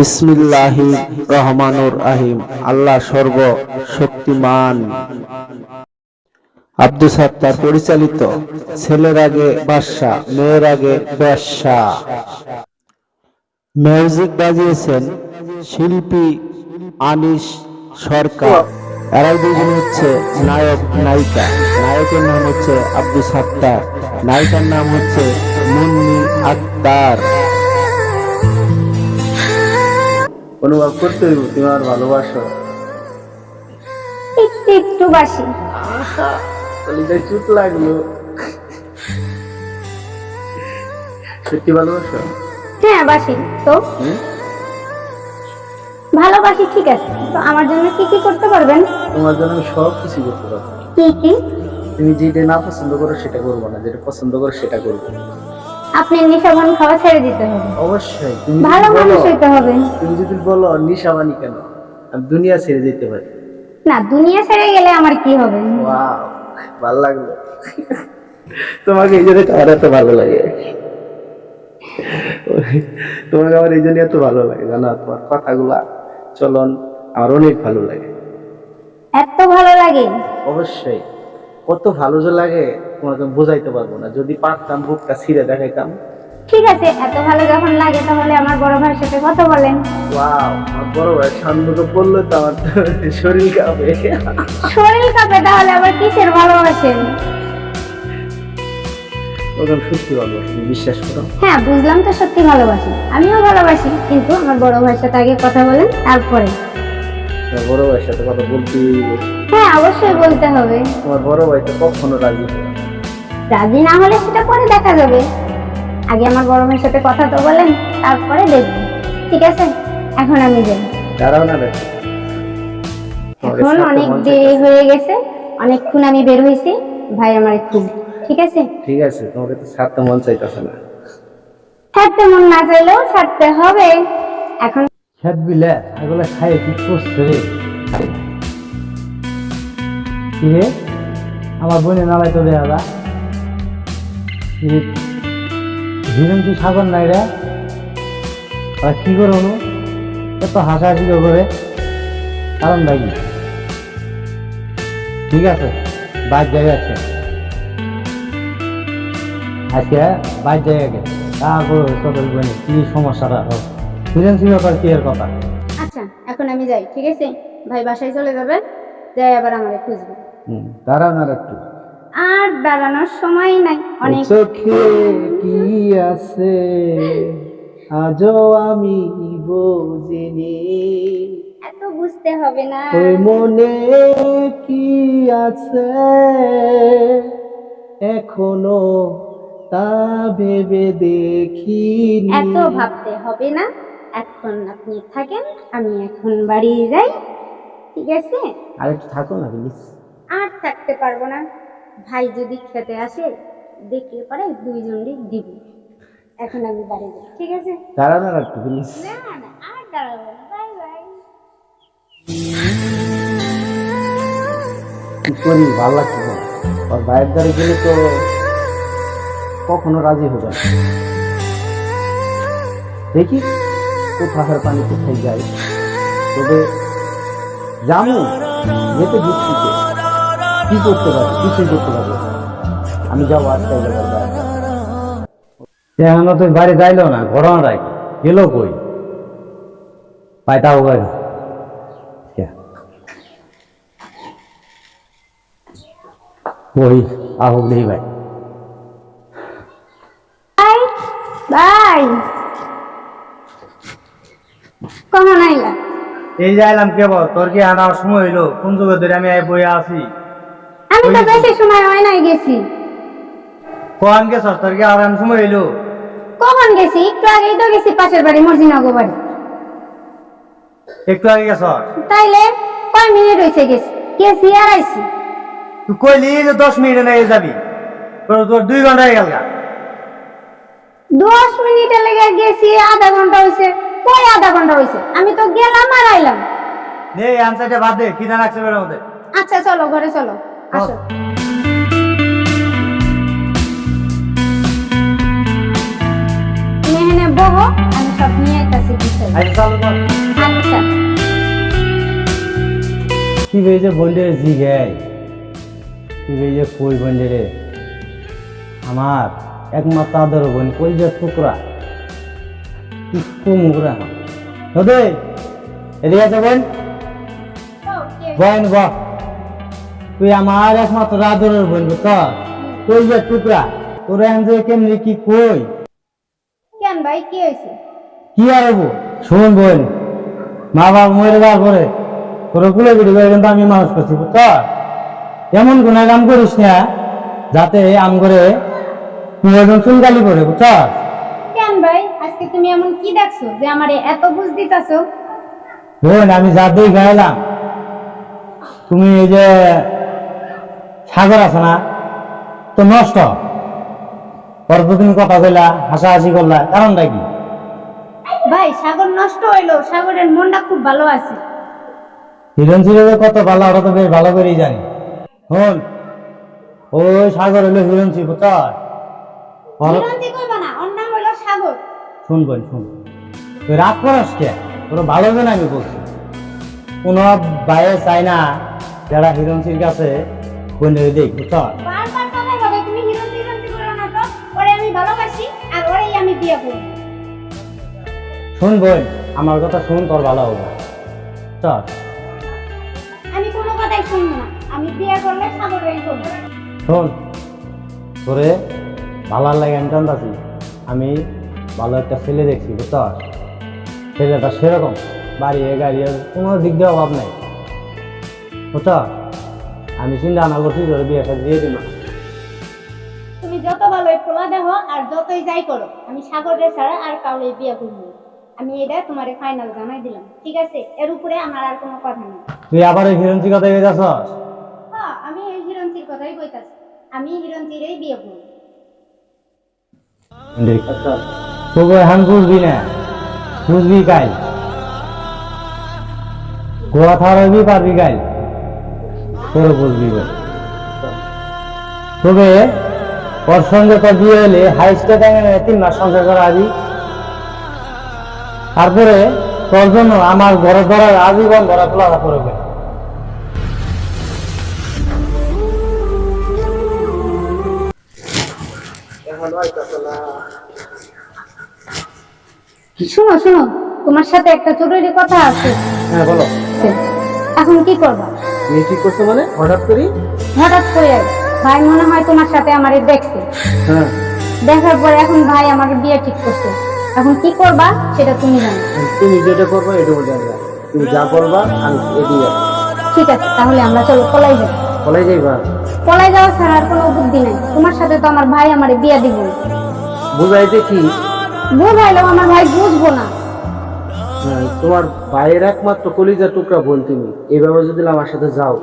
বিসমিল্লাহি রহমানুর রাহিম। আল্লাহ সর্ব শক্তিমান আব্দুল সাত্তার পরিচালিত ছেলের আগে বাদশা মেয়ের আগে ব্যবসা মিউজিক বাজিয়েছেন শিল্পী আনিস সরকার। এরাই দুজন হচ্ছে নায়ক, নায়িকা। নায়কের নাম হচ্ছে আব্দুল সাত্তার। নায়িকার নাম হচ্ছে মুন্নি আক্তার। অনুভব করতে হইব তুমি আমার ভালোবাসো। একটু একটু বাসি। কলিজায় চুট লাগল। সত্যি ভালোবাসো? হ্যাঁ বাসি। তো? হুম? ভালোবাসি ঠিক আছে। তো আমার জন্য কি কি করতে পারবেন? তোমার জন্য আমি সব কিছু করতে পারব। কি কি? তুমি যেটা না পছন্দ করো সেটা করব না। যেটা পছন্দ করো সেটা করব। আপনি নিশাবান খাওয়া ছেড়ে দিতে হবে। অবশ্যই তুমি ভালো মানুষ হইতে হবে। তুমি যদি বলো নিশাবানি কেন? আমি দুনিয়া ছেড়ে যেতে পারি। না দুনিয়া ছেড়ে গেলে আমার কি হবে? ওয়াও ভালো লাগল। তোমাকে এই জন্য আমার এত ভালো লাগে। তোমাকে আমার এই জন্য এত ভালো লাগে জানো? তোমার কথাগুলা চলন আমার অনেক ভালো লাগে। এত ভালো লাগে? অবশ্যই কত ভালো যে লাগে। তোমাকে বোঝাইতে পারব না। যদি পারতাম বুকটা ছিঁড়ে দেখাইতাম। ঠিক আছে এত ভালো যখন লাগে তাহলে আমার বড় ভাইয়ের সাথে কথা বলেন। ওয়াও আমার বড় ভাই সামনে তো বলল তো আমার শরীর কাঁপে। শরীর কাঁপে তাহলে আবার কিসের ভালোবাসেন? ওকে আমি সত্যি ভালোবাসি বিশ্বাস করো। হ্যাঁ বুঝলাম তো সত্যি ভালোবাসি। আমিও ভালোবাসি কিন্তু আমার বড় ভাইয়ের সাথে আগে কথা বলেন তারপরে। বড় ভাইয়ের সাথে কথা বলতে হ্যাঁ অবশ্যই বলতে হবে। তোমার বড় ভাই তো কখনো রাজি। রাজি না হলে সেটা পরে দেখা যাবে। আগে আমার বড় ভাইয়ের সাথে কথা তো বলেন তারপরে দেখবেন ঠিক আছে? এখন আমি যাই। দাঁড়াও না এখন অনেক দেরি হয়ে গেছে। অনেকক্ষণ আমি বের হয়েছি। ভাই আমার খুব ঠিক আছে? ঠিক আছে তোমাকে তো ছাড়তে মন চাইতেছে না। ছাড়তে মন না চাইলেও ছাড়তে হবে। এখন খেত বিলে এগুলো খাই কি করছে রে? কি রে? আমার বোনে নালাই তো দেয়া হিরণ কি সাগর নাই রে। আর কি করে অনু এত হাসাহাসি করে কারণ ভাই ঠিক আছে বাইর জায়গা আছে আজকে বাইর জায়গা গেছে তারপর সকল কি সমস্যাটা হোক হিরণ ছিল তার কি এর কথা? আচ্ছা এখন আমি যাই ঠিক আছে? ভাই বাসায় চলে যাবে যাই আবার আমাকে খুঁজবে হুম দাঁড়াও না একটু। আর দাঁড়ানোর সময় নাই। অনেক চোখে কি আছে? আজও আমি বুঝিনি। এত বুঝতে হবে না। ওই মনে কি আছে? এখনও তা ভেবে দেখিনি। এত ভাবতে হবে না। এখন আপনি থাকেন আমি এখন বাড়ি যাই। ঠিক আছে? আর একটু থাকো না আর থাকতে পারব না। ভাই যদি খেতে আসে দেখলে পরে দুইজনই দিব। এখন আমি বাড়ি যাই ঠিক আছে? দাঁড়া না একটু প্লিজ না না আর দাঁড়াবো বাই বাই। কি করি ভালো লাগছে না। ওর বাইরের দ্বারে গেলে তো কখনো রাজি হবে না। দেখি কোথাকার পানি কোথায় যায়। তবে জামু যেতে যুক্তিতে কি করতে পারি কিছুই করতে পারব। আমি যাব আজকে এখনও তুই বাড়ি যাইলো না ঘটনা রাখ গেল কই? পাইতা হোক ওই আহুক নেই ভাই। বাই বাই কখন আইলা এই যাইলাম কেবল তোর কি আনার সময় হইল? কোন যুগে ধরে আমি এই বইয়া আছি? তো বেশি সময় হয় নাই গেছি। কোন গেছ তোর কি আরাম সময় হইল? কখন গেছি? একটু আগেই তো গেছি পাশের বাড়ি মর্জিনগর বাড়ি। একটু আগে গেছ তাইলে কয় মিনিট হয়েছে গেছি? গেছি আর আইছি। তুই কইলি যে দশ মিনিটে নিয়ে যাবি। তোর তোর দুই ঘণ্টা হয়ে গেল গা। দশ মিনিটে লেগে গেছি আধা ঘণ্টা হয়েছে কই আধা ঘণ্টা হয়েছে আমি তো গেলাম আর আইলাম। নে আনসারটা বাদ দে কি জানা রাখছে বেড়ার মধ্যে। আচ্ছা চলো ঘরে চলো। আসো। এখানে বহো আমি সব নিয়ে আচ্ছা চালু আচ্ছা। কি বেজে বন্ডের জি গাই কি বেজে কই বন্ডেরে আমার একমাত্র আদর বোন কই যে টুকরা? কি কুমুকরা নদে এদিকে আছে বোন। বোন বা তুই আমার একমাত্র আদরের বোন তো কই যে টুকরা? তোর এখন যে কেমনি কি কই? কেন ভাই কি হয়েছে? কি আর হব? শোন বোন মা বাবা মরে যাওয়ার পরে তোর কুলে পিঠে করে কিন্তু আমি মানুষ করছি বুঝছ? এমন কোন কাম করিস না যাতে আম করে তুই একজন চুলকালি করে বুঝছ? কেন ভাই আজকে তুমি এমন কি দেখছ যে আমারে এত বুঝ দিতাছো? বোন আমি যা দুই গাইলাম তুমি এই যে সাগর আছে না? তো নষ্ট। পরে তো তুমি কথা কইলা হাসাহাসি করলা কারণটা কি? ভাই সাগর নষ্ট হইল সাগরের মনটা খুব ভালো আছে। হিরণ ছিল কত ভালো ওরা তো বেশ ভালো করেই জানি। হন ওই সাগর হইল হিরণ ছিল বুঝছ বিরঞ্জি না ওর সাগর। শুন বোন শুন। তুই রাগ করাস কে? তোর ভালো যেন আমি বলছি। কোনো বাইরে চাই না যারা হিরণসির কাছে বোনের দেখ বুঝছ বারবার কথা বলে তুমি হিরঞ্জি হিরঞ্জি করো না তো ওরে আমি ভালোবাসি আর ওরেই আমি বিয়ে করব শুন বোন আমার কথা শুন তোর ভালো হবে। চল। আমি কোনো কথাই শুনব না। আমি বিয়ে করলে সাগরেই করব। শোন তোরে ভালো লাগে আমি জানতাছি। আমি ভালো একটা ছেলে দেখছি বুঝছ ছেলেটা সেরকম বাড়ি এ গাড়ি কোনো দিক দিয়ে অভাব নাই। বুঝছ আমি চিন্তা না করছি তোর বিয়ে সাথে দিয়ে দিল তুমি যত ভালোই খোলা দেখো আর যতই যাই করো আমি সাগরের ছাড়া আর কাউরে বিয়ে করব। আমি এটা তোমারে ফাইনাল জানাই দিলাম ঠিক আছে? এর উপরে আমার আর কোনো কথা নেই। তুই আবার এই হিরঞ্চি কথা গেছস হ্যাঁ আমি এই হিরঞ্চির কথাই কইতাছি। আমি হিরঞ্চিরেই বিয়ে করব। এখন বুঝবি না। বুঝবি কাল। গোয়া থাকবি পারবি কাল। তোর বুঝবি তবে ওর সঙ্গে তোর বিয়ে হলে হাই স্টেট তিন মাস সংসার করা আবি তারপরে তোর জন্য আমার ঘরে ধরা আজীবন ধরা খোলা না শোনো শোনো তোমার সাথে একটা জরুরি কথা আছে। হ্যাঁ বলো। এখন কি করবা? তুমি ঠিক করছ মানে? হঠাৎ করি হঠাৎ করে। ভাই মনে হয় তোমার সাথে আমারে দেখছে। হ্যাঁ। দেখার পরে এখন ভাই আমাকে বিয়ে ঠিক করছে। এখন কি করবা সেটা তুমি জানো। তুমি যেটা করবে এটা পারবে তুমি যা করবা আমি এটি ঠিক আছে তাহলে আমরা চলো পলাই যাই। বলাই যাইবা? পলাই যাওয়া ছাড়া আর কোনো বুদ্ধি নাই। তোমার সাথে তো আমার ভাই আমারে বিয়ে দিব বুঝাইতে কি? বুঝাইলেও আমার ভাই বুঝব না। তোমার ভাইয়ের একমাত্র কলিজা টুকরা বোন তুমি। এইভাবে যদি আমার সাথে যাও।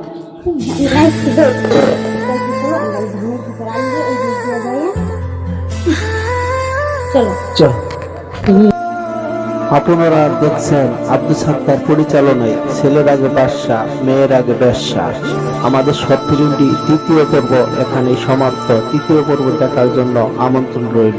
চলো। আপনারা দেখছেন আব্দুল সাত্তার পরিচালনায় ছেলের আগে বাদশা মেয়ের আগে ব্যবসা আমাদের ফিল্মটি দ্বিতীয় পর্ব এখানেই সমাপ্ত। তৃতীয় পর্ব দেখার জন্য আমন্ত্রণ রইল।